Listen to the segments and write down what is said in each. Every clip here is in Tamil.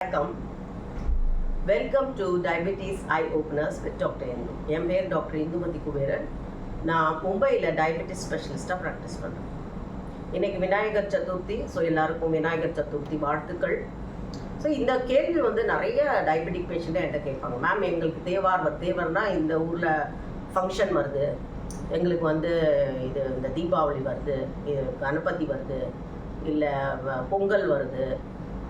வணக்கம். Welcome to diabetes eye openers with doctor Indhu என் பேர் டாக்டர் இந்துமதி குபேரன். நான் மும்பையில் டயபெட்டிஸ் ஸ்பெஷலிஸ்ட்டாக ப்ராக்டிஸ் பண்ணுறேன் இன்னைக்கு விநாயகர் சதுர்த்தி ஸோ எல்லாருக்கும் விநாயகர் சதுர்த்தி வாழ்த்துக்கள். ஸோ இந்த கேள்வி வந்து நிறைய டயபெட்டிக் பேஷண்ட்டாக என்கிட்ட கேட்பாங்க. மேம் எங்களுக்கு தேவார் தேவர்னா இந்த ஊரில் ஃபங்க்ஷன் வருது. எங்களுக்கு வந்து இது இந்த தீபாவளி வருது இது கணபதி வருது இல்லை பொங்கல் வருது.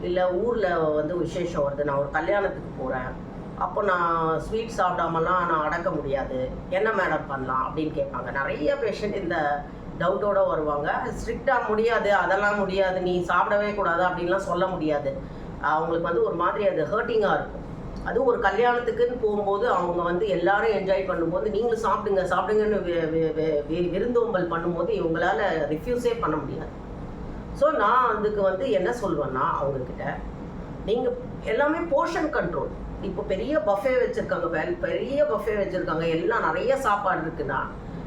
இல்லை ஊரில் வந்து விசேஷம் வருது. நான் ஒரு கல்யாணத்துக்கு போகிறேன் அப்போ நான் ஸ்வீட் சாப்பிடாமலாம் நான் அடக்க முடியாது. என்ன மேடம் பண்ணலாம் அப்படின்னு கேட்பாங்க. நிறைய பேஷண்ட் இந்த டவுட்டோட வருவாங்க. ஸ்ட்ரிக்டாக முடியாது. அதெல்லாம் முடியாது. நீ சாப்பிடவே கூடாது அப்படின்லாம் சொல்ல முடியாது. அவங்களுக்கு வந்து ஒரு மாதிரி அது ஹர்ட்டிங்காக இருக்கும். அது ஒரு கல்யாணத்துக்குன்னு போகும்போது அவங்க வந்து எல்லாரும் என்ஜாய் பண்ணும்போது நீங்களும் சாப்பிடுங்க சாப்பிடுங்கன்னு விருந்தோம்பல் பண்ணும்போது இவங்களால ரிஃப்யூஸே பண்ண முடியாது. ஸோ நான் அதுக்கு வந்து என்ன சொல்வேன்னா அவங்கக்கிட்ட நீங்கள் எல்லாமே போர்ஷன் கண்ட்ரோல் இப்போ பெரிய பஃபே வச்சுருக்காங்க பெரிய பஃபே வச்சுருக்காங்க எல்லாம் நிறைய சாப்பாடு இருக்குன்னா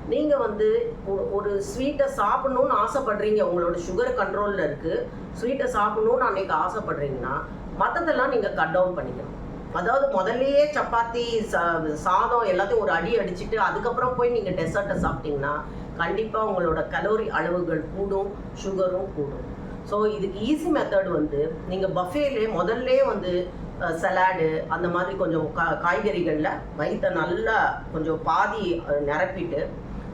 நீங்கள் வந்து ஒரு ஒரு ஸ்வீட்டை சாப்பிடணும்னு ஆசைப்படுறீங்க உங்களோட சுகர் கண்ட்ரோலில் இருக்குது ஸ்வீட்டை சாப்பிடணும்னு அன்றைக்கி ஆசைப்படுறீங்கன்னா மற்றதெல்லாம் நீங்கள் கட் டவுன் பண்ணிக்கணும். அதாவது முதல்லையே சப்பாத்தி சா- சாதம் எல்லாத்தையும் ஒரு அடி அடிச்சுட்டு அதுக்கப்புறம் போய் நீங்கள் டெசர்ட்டை சாப்பிட்டீங்கன்னா கண்டிப்பாக உங்களோட கலோரி அளவுகள் கூடும் சுகரும் கூடும். ஸோ இதுக்கு ஈஸி மெத்தட் வந்து நீங்கள் பஃபேலே முதல்ல வந்து சலாடு அந்த மாதிரி கொஞ்சம் கா காய்கறிகளில் வயிற்றை நல்லா கொஞ்சம் பாதி நிரப்பிட்டு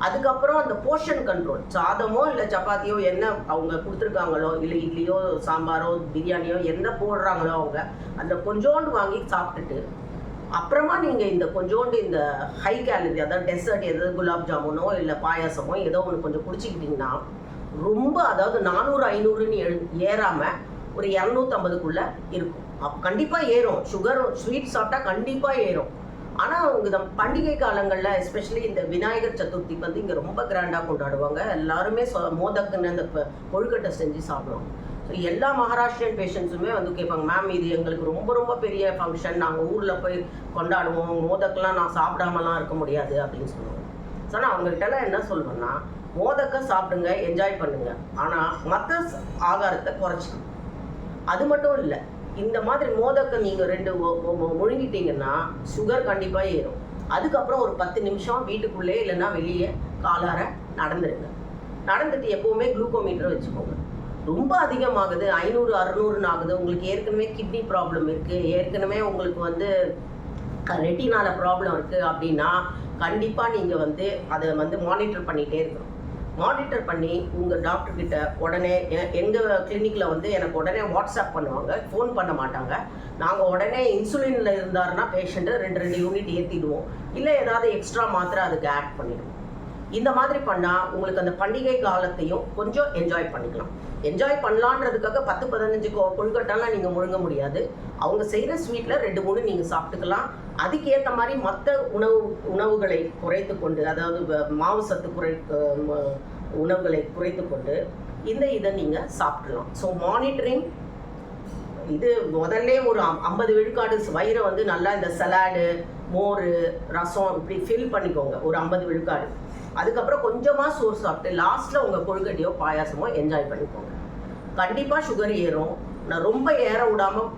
அதுக்கப்புறம் அந்த போர்ஷன் கண்ட்ரோல் சாதமோ இல்லை சப்பாத்தியோ என்ன அவங்க கொடுத்துருக்காங்களோ இல்லை இட்லியோ சாம்பாரோ பிரியாணியோ என்ன போடுறாங்களோ அவங்க அதில் கொஞ்சோண்டு வாங்கி சாப்பிட்டுட்டு அப்புறமா நீங்கள் இந்த கொஞ்சோண்டு இந்த ஹை கேலரி அதாவது டெசர்ட் எதாவது குலாப் ஜாமுனோ இல்லை பாயாசமோ ஏதோ ஒன்று கொஞ்சம் குடிச்சிக்கிட்டிங்கன்னா ரொம்ப அதாவது நானூறு ஐநூறுன்னு எழு ஏறாமல் ஒரு இரநூத்தம்பதுக்குள்ளே இருக்கும். அப்போ கண்டிப்பாக ஏறும். சுகர் ஸ்வீட் சாப்பிட்டா கண்டிப்பாக ஏறும். ஆனால் அவங்க இந்த பண்டிகை காலங்களில் எஸ்பெஷலி இந்த விநாயகர் சதுர்த்தி வந்து இங்கே ரொம்ப கிராண்டாக கொண்டாடுவாங்க. எல்லாருமே சொ- மோதக்குன்னு அந்த கொழுக்கட்டை செஞ்சு சாப்பிடுவாங்க. ஸோ எல்லா மகாராஷ்டிரியன் பேஷண்ட்ஸுமே வந்து கேட்பாங்க மேம் இது எங்களுக்கு ரொம்ப ரொம்ப பெரிய ஃபங்க்ஷன் நாங்கள் ஊரில் போய் கொண்டாடுவோம். மோதக்கெல்லாம் நான் சாப்பிடாமலாம் இருக்க முடியாது அப்படின்னு சொல்லுவாங்க. ஸோ நான் அவங்கள்ட்டலாம் என்ன சொல்லுவேன்னா மோதக்க சாப்பிடுங்க என்ஜாய் பண்ணுங்க. ஆனால் மற்ற ஆகாரத்தை குறைச்சிக்கணும். அது மட்டும் இல்லை இந்த மாதிரி மோதக்க நீங்கள் ரெண்டு முழுங்கிட்டீங்கன்னா சுகர் கண்டிப்பாக ஏறும். அதுக்கப்புறம் ஒரு பத்து நிமிஷம் வீட்டுக்குள்ளே இல்லைன்னா வெளியே காலார நடந்துருங்க. நடந்துட்டு எப்போவுமே குளுக்கோமீட்டர் வச்சுக்கோங்க. ரொம்ப அதிகமாகுது. ஐநூறு அறுநூறுன்னு ஆகுது உங்களுக்கு ஏற்கனவே கிட்னி ப்ராப்ளம் இருக்குது ஏற்கனவே உங்களுக்கு வந்து ரெட்டினால ப்ராப்ளம் இருக்குது அப்படின்னா கண்டிப்பாக நீங்கள் வந்து அதை வந்து மானிட்டர் பண்ணிகிட்டே இருக்கணும். மானிட்டர் பண்ணி உங்கள் டாக்டர்கிட்ட உடனே எங்கள் கிளினிக்கில் வந்து எனக்கு உடனே வாட்ஸ்அப் பண்ணுவாங்க. ஃபோன் பண்ண மாட்டாங்க. நாங்கள் உடனே இன்சுலினில் இருந்தாருன்னா பேஷண்ட்டு ரெண்டு ரெண்டு யூனிட் ஏற்றிடுவோம் இல்லை ஏதாவது எக்ஸ்ட்ரா மாத்திரை அதுக்கு ஆட் பண்ணிடுவோம். இந்த மாதிரி பண்ணால் உங்களுக்கு அந்த பண்டிகை காலத்தையும் கொஞ்சம் என்ஜாய் பண்ணிக்கலாம். என்ஜாய் பண்ணலான்றதுக்காக பத்து பதினஞ்சு கொழுக்கட்டெல்லாம் நீங்கள் முழுங்க முடியாது. அவங்க செய்கிற ஸ்வீட்டில் ரெண்டு மூணு நீங்கள் சாப்பிட்டுக்கலாம். அதுக்கேற்ற மாதிரி மற்ற உணவு உணவுகளை குறைத்து கொண்டு அதாவது வ- மாவு சத்து குறை உணவுகளை குறைத்து கொண்டு இந்த இதை நீங்கள் சாப்பிடலாம் ஸோ மானிட்டரிங் இது முதல்ல ஒரு அம்- ஐம்பது விழுக்காடு வயிறை வந்து நல்லா இந்த சலாடு மோர் ரசம் இப்படி ஃபில் பண்ணிக்கோங்க. ஒரு ஐம்பது விழுக்காடு. அதுக்கப்புறம் கொஞ்சமாக சோறு சாப்பிட்டு லாஸ்ட்டில் உங்கள் கொழுக்கட்டையோ பாயாசமோ என்ஜாய் பண்ணிக்கோங்க. கண்டிப்பாக சுகர் ஏறும். நான் ரொம்ப ஏற விடாமல்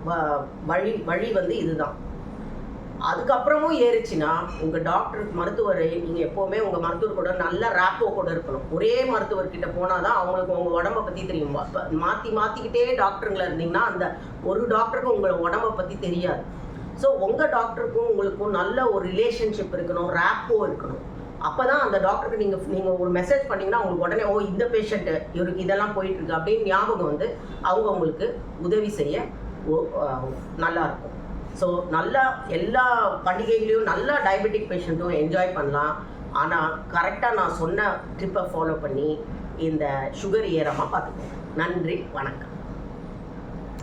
வழி வழி வந்து இதுதான். அதுக்கப்புறமும் ஏறிச்சுன்னா உங்கள் டாக்டர் மருத்துவரை நீங்கள் எப்போவுமே உங்கள் மருத்துவர் கூட நல்ல ரேப்போ கூட இருக்கணும். ஒரே மருத்துவர்கிட்ட போனால் தான் அவங்களுக்கு உங்கள் உடம்பை பற்றி தெரியும். இப்போ மாற்றி மாற்றிக்கிட்டே டாக்டருங்களை இருந்தீங்கன்னா அந்த ஒரு டாக்டருக்கும் உங்களை உடம்பை பற்றி தெரியாது. ஸோ உங்கள் டாக்டருக்கும் உங்களுக்கும் நல்ல ஒரு ரிலேஷன்ஷிப் இருக்கணும் ரேப்போ இருக்கணும். அப்போ தான் அந்த டாக்டருக்கு நீங்கள் நீங்கள் ஒரு மெசேஜ் பண்ணிங்கன்னா உங்களுக்கு உடனே ஓ இந்த பேஷண்ட்டு இவருக்கு இதெல்லாம் போயிட்டுருக்கு. அப்படின்னு ஞாபகம் வந்து அவங்க உங்களுக்கு உதவி செய்ய ஓ- நல்லா இருக்கும். ஸோ நல்லா எல்லா பண்டிகைகளையும் நல்லா டயபெட்டிக் பேஷண்ட்டும் என்ஜாய் பண்ணலாம். ஆனால் கரெக்டாக நான் சொன்ன ட்ரிப்பை ஃபாலோ பண்ணி இந்த சுகர் ஏறாமல் பார்த்துக்கோங்க. நன்றி வணக்கம்.